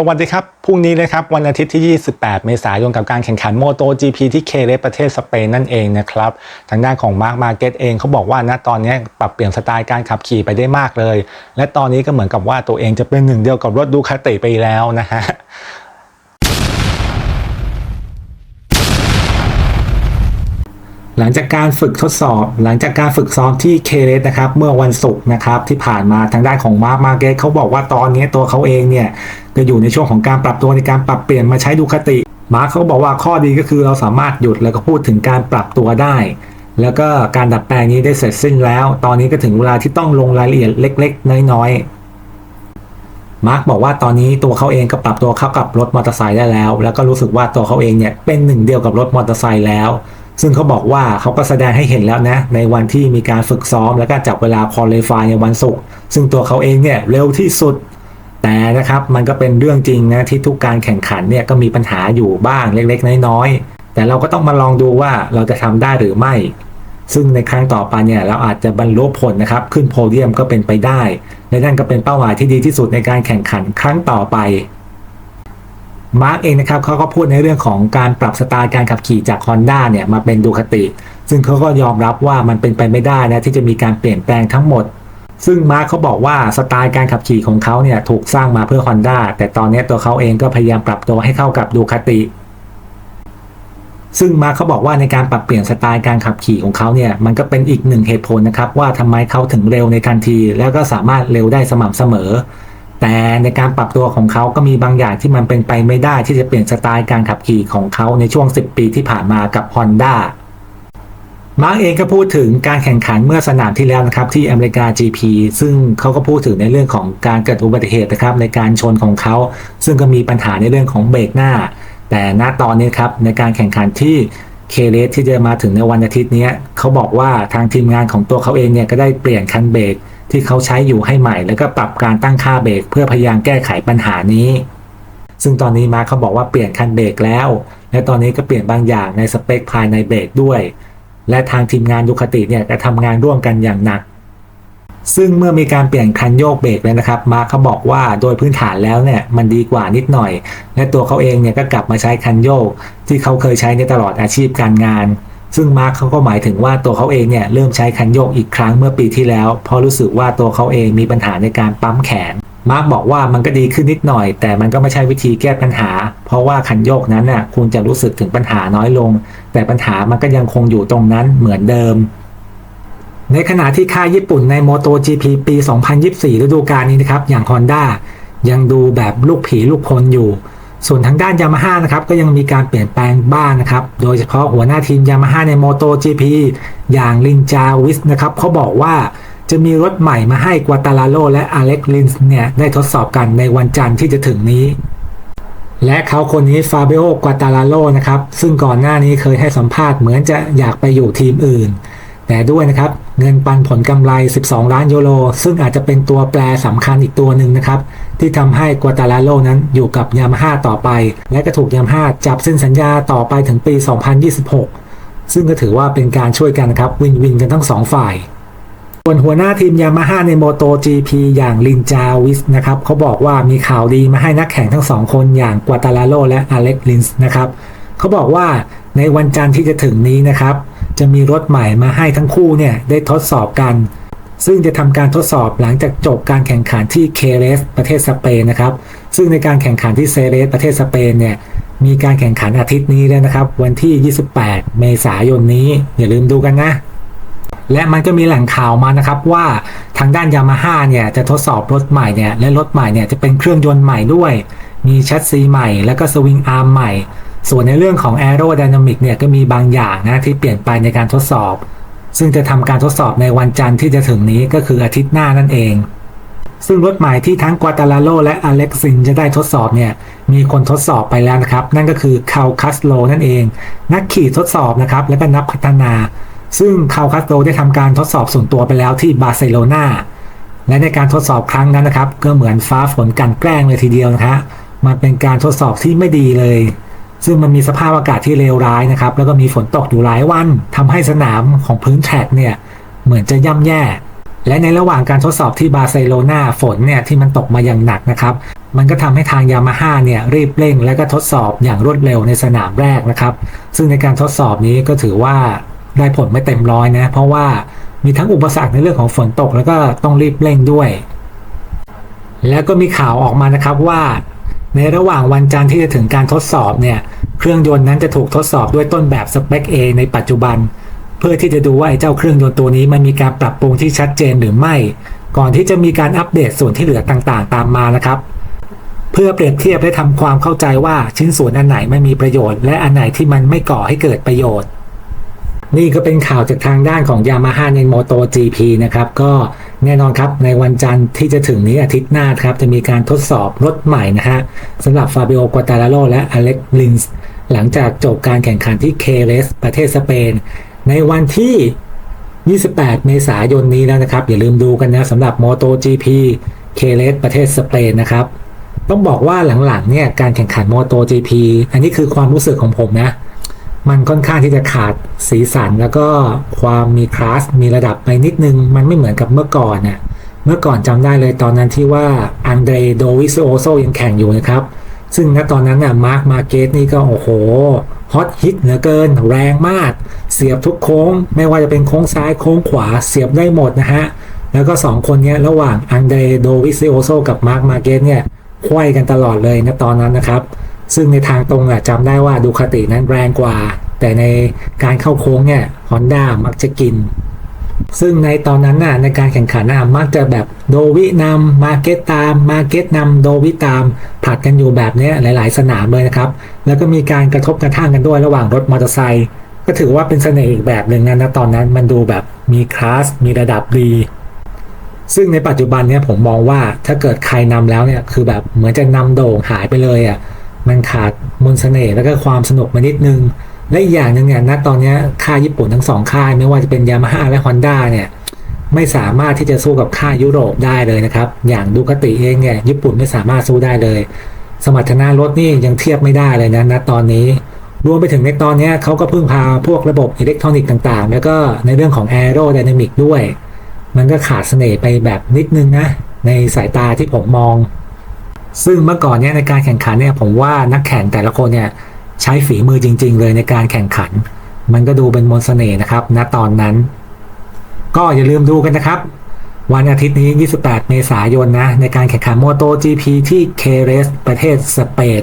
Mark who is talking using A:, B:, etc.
A: สวัสดีครับ พรุ่งนี้นะครับวันอาทิตย์ที่ 28 เมษายนกับการแข่งขันโมโต GP ที่เคเรสประเทศสเปนนั่นเองนะครับ ทางด้านของมาร์คมาร์เก็ตเองเขาบอกว่าณตอนนี้ปรับเปลี่ยนสไตล์การขับขี่ไปได้มากเลย และตอนนี้ก็เหมือนกับว่าตัวเองจะเป็นหนึ่งเดียวกับรถดูคาติไปแล้วนะฮะ หลังจากการฝึกทดสอบ หลังจากการฝึกซ้อมที่เคเลสนะครับ เมื่อวันศุกร์นะครับที่ผ่านมาทางด้านของมาร์ m มาเกตเขาบอกว่าตอนนี้ตัวเขาเองเนี่ยจะอยู่ในช่วงของการปรับตัวในการปรับเปลี่ยนมาใช้ดูคติ มาร์คเขาบอกว่าข้อดีก็คือเราสามารถหยุดแล้วก็พูดถึงการปรับตัวได้ แล้วก็การดัดแปลงนี้ได้เสร็จสิ้นแล้ว ตอนนี้ก็ถึงเวลาที่ต้องลงรายละเอียดเล็ก ๆ น้อยๆมาร์คบอกว่าตอนนี้ตัวเขาเองก็ปรับตัวเข้ากับรถมอเตอร์ไซค์ได้แล้ว แล้วก็รู้สึกว่าตัวเขาเองเนี่ยเป็นหนึ่งเดียวกับรถมอเตอร์ไซค์แล้ว ซึ่งเขาบอกว่าเขาก็แสดงให้เห็นแล้วนะ ในวันที่มีการฝึกซ้อมแล้วก็จับเวลาคอลเลฟายในวันศุกร์ซึ่งตัวเขาเองเนี่ยเร็วที่สุด แต่นะครับมันก็เป็นเรื่องจริงนะที่ทุกการแข่งขันเนี่ยก็มีปัญหาอยู่บ้างเล็กๆ น้อยๆ แต่เราก็ต้องมาลองดูว่าเราจะทำได้หรือไม่ ซึ่งในครั้งต่อไปเนี่ยเราอาจจะบรรลุผลนะครับขึ้นโพเดียมก็เป็นไปได้และนั่นก็เป็นเป้าหมายที่ดีที่สุดในการแข่งขันครั้งต่อไป มาร์กเองนะครับเขาก็พูดในเรื่องของการปรับสไตล์การขับขี่จาก Honda เนี่ยมาเป็นดูคติ ซึ่งเขาก็ยอมรับว่ามันเป็นไปไม่ได้นะที่จะมีการเปลี่ยนแปลงทั้งหมด ซึ่งมาร์คเขาบอกว่าสไตล์การขับขี่ของเขาเนี่ยถูกสร้างมาเพื่อ Honda แต่ตอนนี้ตัวเขาเองก็พยายามปรับตัวให้เข้ากับดูคติ ซึ่งมาร์คเขาบอกว่าในการปรับเปลี่ยนสไตล์การขับขี่ของเขาเนี่ยมันก็เป็นอีกหนึ่งเหตุผลนะครับว่าทำไมเขาถึงเร็วในทันที แล้วก็สามารถเร็วได้สม่ำเสมอ แต่ในการปรับตัวของเขาก็มีบางอย่างที่มันเป็นไปไม่ได้ที่จะเปลี่ยนสไตล์การขับขี่ของเขาในช่วง 10 ปีที่ผ่านมากับ Honda มาร์กเองก็พูดถึงการแข่งขันเมื่อสนามที่แล้วนะครับที่อเมริกา GP ซึ่งเขาก็พูดถึงในเรื่องของการเกิดอุบัติเหตุนะครับในการชนของเขา ซึ่งก็มีปัญหาในเรื่องของเบรกหน้า แต่ณตอนนี้ครับในการแข่งขันที่เคเลสที่จะมาถึงในวันอาทิตย์นี้เขาบอกว่าทางทีมงานของตัวเขาเองเนี่ยก็ได้เปลี่ยนคันเบรก ที่เขาใช้อยู่ให้ใหม่ แล้วก็ปรับการตั้งค่าเบรกเพื่อพยายามแก้ไขปัญหานี้ ซึ่งตอนนี้มาเขาบอกว่าเปลี่ยนคันเบรกแล้ว และตอนนี้ก็เปลี่ยนบางอย่างในสเปคภายในเบรกด้วย และทางทีมงานดูคติเนี่ยจะทำงานร่วมกันอย่างหนัก ซึ่งเมื่อมีการเปลี่ยนคันโยกเบรกแล้วนะครับ มาร์คเขาบอกว่าโดยพื้นฐานแล้วเนี่ยมันดีกว่านิดหน่อย และตัวเขาเองเนี่ยก็กลับมาใช้คันโยก ที่เขาเคยใช้ในตลอดอาชีพการงาน ซึ่งมาร์คเขาก็หมายถึงว่าตัวเขาเองเนี่ยเริ่มใช้คันโยกอีกครั้งเมื่อปีที่แล้วเพราะรู้สึกว่าตัวเขาเองมีปัญหาในการปั๊มแขน มาร์คบอกว่ามันก็ดีขึ้นนิดหน่อย แต่มันก็ไม่ใช่วิธีแก้ปัญหา เพราะว่าคันโยกนั้นน่ะคุณจะรู้สึกถึงปัญหาน้อยลง แต่ปัญหามันก็ยังคงอยู่ตรงนั้นเหมือนเดิม ในขณะที่ค่ายญี่ปุ่นใน MotoGP ปี 2024 ฤดูกาลนี้นะครับอย่าง Honda ยังดูแบบลูกผีลูกคนอยู่ ส่วนทางด้านยามาฮ่านะครับก็ยังมีการเปลี่ยนแปลงบ้างนะครับ โดยเฉพาะหัวหน้าทีมยามาฮ่าใน MotoGP อย่างลินจาวิสนะครับเขาบอกว่าจะมีรถใหม่มาให้กัวตาลาโลและอเล็กลินส์เนี่ยได้ทดสอบกันในวันจันทร์ที่จะถึงนี้ และเขาคนนี้ฟาเบโอกวาตาลาโลนะครับ ซึ่งก่อนหน้านี้เคยให้สัมภาษณ์เหมือนจะอยากไปอยู่ทีมอื่น แต่ด้วยนะครับ เงินปันผลกำไร 12 ล้านยูโรซึ่งอาจจะเป็นตัวแปรสำคัญอีกตัวหนึ่งนะครับ ที่ทำให้กัวตาลาโลนั้นอยู่กับยามาฮ่าต่อไป และก็ถูกยามาฮ่าจับเส้นสัญญาต่อไปถึงปี 2026 ซึ่งก็ถือว่าเป็นการช่วยกันครับวินวินกันทั้งสองฝ่ายส่วนหัวหน้าทีมยามาฮ่าในโมโต GP อย่างลินจาวิสนะครับเขาบอกว่ามีข่าวดีมาให้นักแข่งทั้งสองคนอย่างกัวตาลาโลและอเล็กลินส์นะครับเขาบอกว่าในวันจันทร์ที่จะถึงนี้นะครับจะมีรถใหม่มาให้ทั้งคู่เนี่ยได้ทดสอบกัน ซึ่งจะทำการทดสอบหลังจากจบการแข่งขันที่เคเรสประเทศสเปนนะครับ ซึ่งในการแข่งขันที่เซเรสประเทศสเปนเนี่ยมีการแข่งขันอาทิตย์นี้แล้วนะครับ วันที่ 28 เมษายนนี้อย่าลืมดูกันนะ และมันก็มีแหล่งข่าวมานะครับว่าทางด้านยามาฮ่าเนี่ยจะทดสอบรถใหม่เนี่ยและรถใหม่เนี่ยจะเป็นเครื่องยนต์ใหม่ด้วย มีแชสซีใหม่ แล้วก็สวิงอาร์มใหม่ ส่วนในเรื่องของ a e r o d y n a m i c เนี่ยก็มีบางอย่างนะที่เปลี่ยนไปในการทดสอบ ซึ่งจะทำการทดสอบในวันจันทร์ที่จะถึงนี้ก็คืออาทิตย์หน้านั่นเอง ซึ่งรถใหม่ที่ทั้งกัวตาลาโลและอเล็กซินจะได้ทดสอบเนี่ยมีคนทดสอบไปแล้วนะครับ นั่นก็คือคาคัสโลนั่นเอง นักขี่ทดสอบนะครับและก็นักพัฒนา ซึ่งคาคัสโลได้ทำการทดสอบส่วนตัวไปแล้วที่บาร์เซโลนาและในการทดสอบครั้งนั้นนะครับ ก็เหมือนฟ้าฝนกันแกล้งเลยทีเดียวนะฮะมันเป็นการทดสอบที่ไม่ดีเลย ซึ่งมันมีสภาพอากาศที่เลวร้ายนะครับ แล้วก็มีฝนตกอยู่หลายวันทำให้สนามของพื้นแทร็กเนี่ยเหมือนจะย่ำแย่ และในระหว่างการทดสอบที่บาร์เซโลนาฝนเนี่ยที่มันตกมาอย่างหนักนะครับ มันก็ทำให้ทางยามาฮ่าเนี่ยรีบเร่ง และก็ทดสอบอย่างรวดเร็วในสนามแรกนะครับ ซึ่งในการทดสอบนี้ก็ถือว่าได้ผลไม่เต็มร้อยนะ เพราะว่ามีทั้งอุปสรรคในเรื่องของฝนตก แล้วก็ต้องรีบเร่งด้วย แล้วก็มีข่าวออกมานะครับว่า ในระหว่างวันจันทร์ที่จะถึงการทดสอบเนี่ย เครื่องยนต์นั้นจะถูกทดสอบด้วยต้นแบบสเปค A ในปัจจุบัน เพื่อที่จะดูว่าไอ้เจ้าเครื่องยนต์ตัวนี้มันมีการปรับปรุงที่ชัดเจนหรือไม่ ก่อนที่จะมีการอัปเดตส่วนที่เหลือต่างๆ ตามมานะครับ เพื่อเปรียบเทียบและทำความเข้าใจว่าชิ้นส่วนอันไหนไม่มีประโยชน์ และอันไหนที่มันไม่ก่อให้เกิดประโยชน์ นี่ก็เป็นข่าวจากทางด้านของ Yamaha ใน Moto GP นะครับก็ แน่นอนครับในวันจันทร์ที่จะถึงนี้อาทิตย์หน้าครับจะมีการทดสอบรถใหม่นะฮะสำหรับฟาบิโอกวตาลาโ o และอเล็กลินส์หลังจากจบการแข่งขันที่เคเลสประเทศสเปน ในวันที่ 28 เมษายนนี้แล้วนะครับ อย่าลืมดูกันนะสำหรับ Moto GP เคเลสประเทศสเปนนะครับ ต้องบอกว่าหลังๆเนี่ยการแข่งขัน Moto GP อันนี้คือความรู้สึกของผมนะ มันค่อนข้างที่จะขาดสีสันแล้วก็ความมีคลาสมีระดับไปนิดนึง มันไม่เหมือนกับเมื่อก่อนน่ะเมื่อก่อนจำได้เลยตอนนั้นที่ว่าอังเดรโดวิโซโซยังแข่งอยู่นะครับ ซึ่งณตอนนั้นน่ะมาร์คมาเกตนี่ก็โอ้โหฮอตฮิตเหลือเกิน แรงมาก เสียบทุกโค้ง ไม่ว่าจะเป็นโค้งซ้ายโค้งขวาเสียบได้หมดนะฮะ แล้วก็ 2 คนนี้ระหว่างอังเดรโดวิโอโซกับมาร์คมาเกตเนี่ยควยกันตลอดเลยนะตอนนั้นนะครับ ซึ่งในทางตรงอะจำได้ว่าดูคตินั้นแรงกว่า แต่ในการเข้าโค้งเนี่ยฮอนด้ามักจะกิน ซึ่งในตอนนั้นน่ะในการแข่งขันน่ะมักจะแบบโดวินำมาเก็ตตามมาเก็ตนำโดวิตามผลัดกันอยู่แบบนี้หลาย ๆ สนามเลยนะครับ แล้วก็มีการกระทบกระทั่งกันด้วยระหว่างรถมอเตอร์ไซค์ก็ถือว่าเป็นเสน่ห์อีกแบบหนึ่งนะนะตอนนั้นมันดูแบบมีคลาสมีระดับดีซึ่งในปัจจุบันเนี่ยผมมองว่าถ้าเกิดใครนำแล้วเนี่ยคือแบบเหมือนจะนำโด่งหายไปเลยอะ มันขาดมนต์เสน่ห์แล้วก็ความสนุกมานิดนึง และอีกอย่างหนึ่งเนี่ยณตอนนี้ค่ายญี่ปุ่นทั้งสองค่าย ไม่ว่าจะเป็นยามาฮ่าและฮอนด้าเนี่ยไม่สามารถที่จะสู้กับค่ายยุโรปได้เลยนะครับ อย่างดูคติเองเนี่ยญี่ปุ่นไม่สามารถสู้ได้เลย สมรรถนะรถนี่ยังเทียบไม่ได้เลยนะณตอนนี้รวมไปถึงในตอนนี้เขาก็พึ่งพาพวกระบบอิเล็กทรอนิกส์ต่างๆ แล้วก็ในเรื่องของแอโร d y นามิกด้วย มันก็ขาดเสน่ห์ไปแบบนิดนึงนะ ในสายตาที่ผมมอง ซึ่งเมื่อก่อนเนี่ยในการแข่งขันเนี่ยผมว่านักแข่งแต่ละคนเนี่ยใช้ฝีมือจริง ๆ เลยในการแข่งขัน มันก็ดูเป็นมนต์เสน่ห์นะครับณตอนนั้น ก็อย่าลืมดูกันนะครับ วันอาทิตย์นี้ 28 เมษายนนะในการแข่งขันโมโต GP ที่เคเรสประเทศสเปน